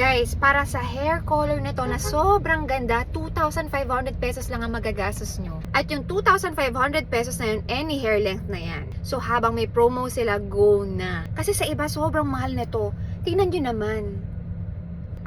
Guys, para sa hair color nito na sobrang ganda, 2,500 pesos lang ang magagastos nyo. At yung 2,500 pesos na yun, any hair length na yan. So habang may promo sila, go na. Kasi sa iba, sobrang mahal nito. Tingnan nyo naman.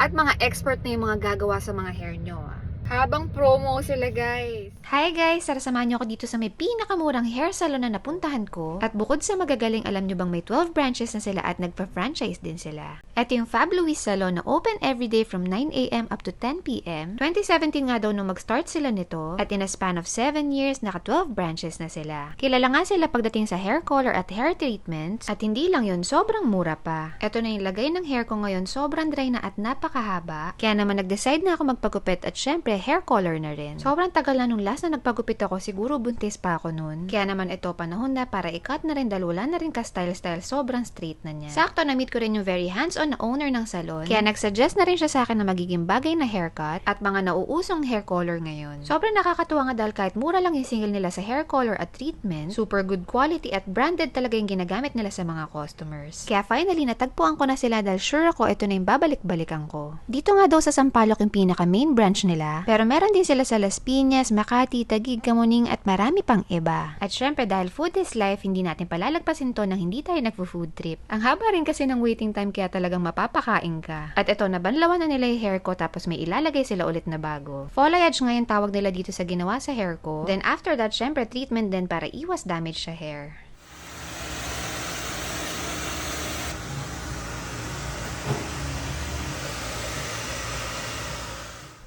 At mga expert na yung mga gagawa sa mga hair nyo. ah. Habang promo sila guys. Hi guys! Tara samahan niyo ako dito sa may pinakamurang hair salon na napuntahan ko. At bukod sa magagaling, alam niyo bang may 12 branches na sila at nagpa-franchise din sila. Ito yung Fab Louis Salon na open everyday from 9am up to 10pm. 2017 nga daw nung mag-start sila nito at in a span of 7 years, naka 12 branches na sila. Kilala nga sila pagdating sa hair color at hair treatments at hindi lang yun, sobrang mura pa. Ito na yung lagay ng hair ko ngayon, sobrang dry na at napakahaba. Kaya naman nag-decide na ako magpagupit at syempre hair color na rin. Sobrang tagal na nung last na nagpagupit ako, siguro buntis pa ako noon. Kaya naman ito panahon na para i-cut na rin dahil wala na rin ka-style-style, sobrang straight na niya. Sakto na-meet ko rin yung very hands-on na owner ng salon. Kaya nag-suggest na rin siya sa akin na magiging bagay na haircut at mga nauusong hair color ngayon. Sobrang nakakatuwa nga dahil kahit mura lang yung single nila sa hair color at treatment, super good quality at branded talaga yung ginagamit nila sa mga customers. Kaya finally, natagpuan ko na sila dahil sure ako ito na yung babalik-balikan ko. Dito nga daw sa Sampaloc yung pinaka main branch nila, pero meron din sila sa Las Piñas, Makati, Taguig, Kamuning at marami pang iba. At syempre dahil food is life, hindi natin palalagpasin to nang hindi tayo nagfo-food trip. Ang haba rin kasi ng waiting time kaya talagang mapapakain ka. At ito, nabanlawan na nila yung hair ko tapos may ilalagay sila ulit na bago. Foliage ngayon tawag nila dito sa ginawa sa hair ko. Then after that, syempre treatment din para iwas damage sa hair.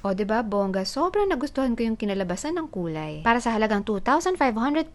O, ba diba, bongga, sobrang nagustuhan ko yung kinalabasan ng kulay. Para sa halagang 2,500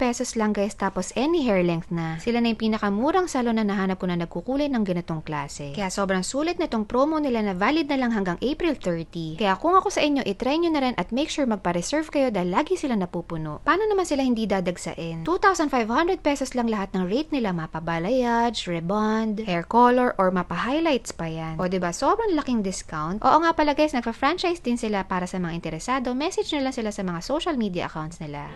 pesos lang guys, tapos any hair length na. Sila na yung pinakamurang salon na nahanap ko na nagkukulay ng ganitong klase. Kaya sobrang sulit na itong promo nila na valid na lang hanggang April 30. Kaya kung ako sa inyo, itry nyo na rin at make sure magpa-reserve kayo dahil lagi sila napupuno. Paano naman sila hindi dadagsain? 2,500 pesos lang lahat ng rate nila mapabalayage, rebond, hair color, or mapa-highlights pa yan. O, ba Sobrang laking discount. Oo nga pala guys, nagpa-franchise din sila para sa mga interesado, message nila sila sa mga social media accounts nila.